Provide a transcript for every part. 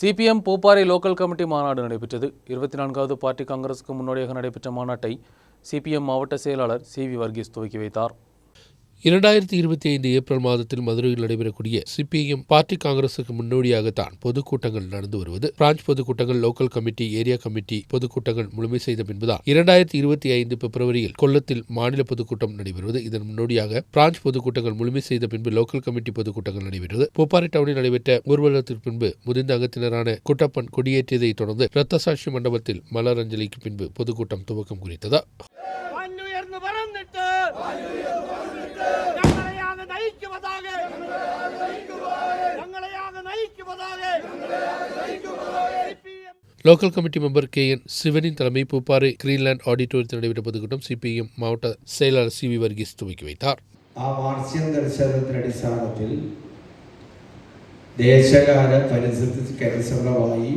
CPM Pooppara local committee மாநாடு நடைபெற்றது. இருபத்தி நான்காவது பார்ட்டி காங்கிரஸுக்கு முன்னோடியாக நடைபெற்ற மாநாட்டை சிபிஎம் மாவட்ட செயலாளர் சி வி வர்கீஸ் துவக்கி வைத்தார். இரண்டாயிரத்தி இருபத்தி ஐந்து ஏப்ரல் மாதத்தில் மதுரையில் நடைபெறக்கூடிய சிபிஎம் பார்ட்டி காங்கிரசுக்கு முன்னோடியாகத்தான் பொதுக்கூட்டங்கள் நடந்து வருவது. பிரான்ச் பொதுக்கூட்டங்கள் லோக்கல் கமிட்டி ஏரியா கமிட்டி பொதுக்கூட்டங்கள் முழுமை செய்த பின்புதான் இரண்டாயிரத்தி இருபத்தி ஐந்து பிப்ரவரியில் கொல்லத்தில் மாநில பொதுக்கூட்டம் நடைபெறுவது. இதன் முன்னோடியாக பிரான்ச் பொதுக்கூட்டங்கள் முழுமை செய்த பின்பு லோக்கல் கமிட்டி பொதுக்கூட்டங்கள் நடைபெறுவது. பூப்பாரி டவுனில் நடைபெற்ற ஊர்வலத்திற்கு பின்பு முதிர்ந்த அங்கத்தினரான குட்டப்பன் கொடியேற்றியதைத் தொடர்ந்து இரத்த சாட்சி மண்டபத்தில் மலர் அஞ்சலிக்கு பின்பு பொதுக்கூட்டம் துவக்கம் குறித்ததா. CPM local committee member K N சிவனின் தலைமை பூப்பாறை கிரீன்லாந்து ஆடிட்டோரியத்தில் நடைபெற்ற பொதுக்கூட்டம் சிபிஎம் மாவட்ட செயலாளர் சி வி வர்கீஸ் துவக்கி வைத்தார் ആ മാർസ്യം ദർശനത്തിന്റെ അടിസ്ഥാനത്തിൽ ദേശകാല പരിസ്ഥിതിക്കനുസൃതമായി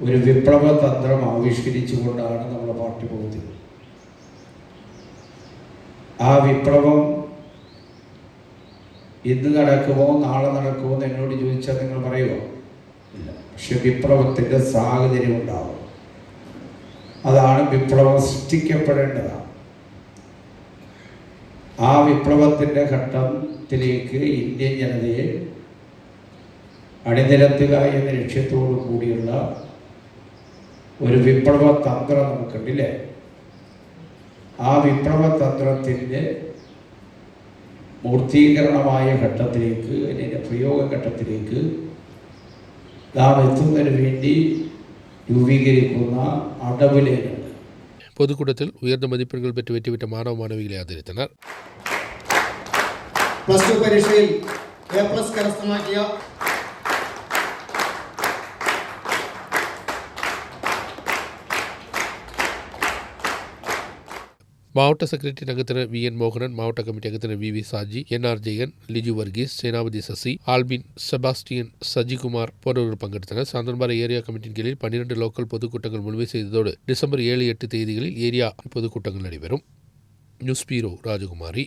ഒരു വിപ്ലവ തന്ത്രം ആവിഷ്കരിച്ചുകൊണ്ടാണ് നമ്മുടെ പാർട്ടി പോകുന്നത് ആ വിപ്ലവം ഇന്ന് നടക്കുമോ നാളെ നടക്കുമോ എന്ന് എന്നോട് ചോദിച്ചാൽ നിങ്ങൾ പറയുമോ ഇല്ല പക്ഷെ വിപ്ലവത്തിന്റെ സാഹചര്യം ഉണ്ടാവും. അതാണ് വിപ്ലവം സൃഷ്ടിക്കപ്പെടേണ്ടതാണ് ആ വിപ്ലവത്തിന്റെ ഘട്ടത്തിലേക്ക് ഇന്ത്യൻ ജനതയെ അണിനിരത്തുക എന്ന ലക്ഷ്യത്തോടു കൂടിയുള്ള ഒരു വിപ്ലവ തന്ത്രം നമുക്കുണ്ടല്ലേ ആ വിപ്ലവ തന്ത്രത്തിന്റെ മൂർത്തീകരണമായ ഘട്ടത്തിലേക്ക് അതിന്റെ പ്രയോഗ ഘട്ടത്തിലേക്ക് നാം എത്തുന്നതിന് വേണ്ടി രൂപീകരിക്കുന്ന അടവിലേനുണ്ട് பொதுக்கூட்டத்தில் உயர்ந்த மதிப்பெண்கள் பெற்று வெற்றி பெற்ற மாணவ மாணவிகளை ஆதரித்தனர் പ്ലസ് ടു പരീക്ഷയിൽ എ പ്ലസ് കരസ്ഥമാക്കിയ மாவட்ட செக்ரட்டரி அங்கத்தினர் வி என் மோகனன் மாவட்ட committee அங்கத்தினர் V V Saji N R Jayan Liju Varghese Senapathi Sasi Albin Sebastian Sajikumar போன்றவர்கள் பங்கெடுத்தனர். சாந்தன்பாறை ஏரியா கமிட்டியின் கீழில் பன்னிரண்டு லோக்கல் பொதுக்கூட்டங்கள் முழுமை செய்ததோடு டிசம்பர் ஏழு எட்டு தேதிகளில் ஏரியா பொதுக்கூட்டங்கள் நடைபெறும். News bureau Rajakumari.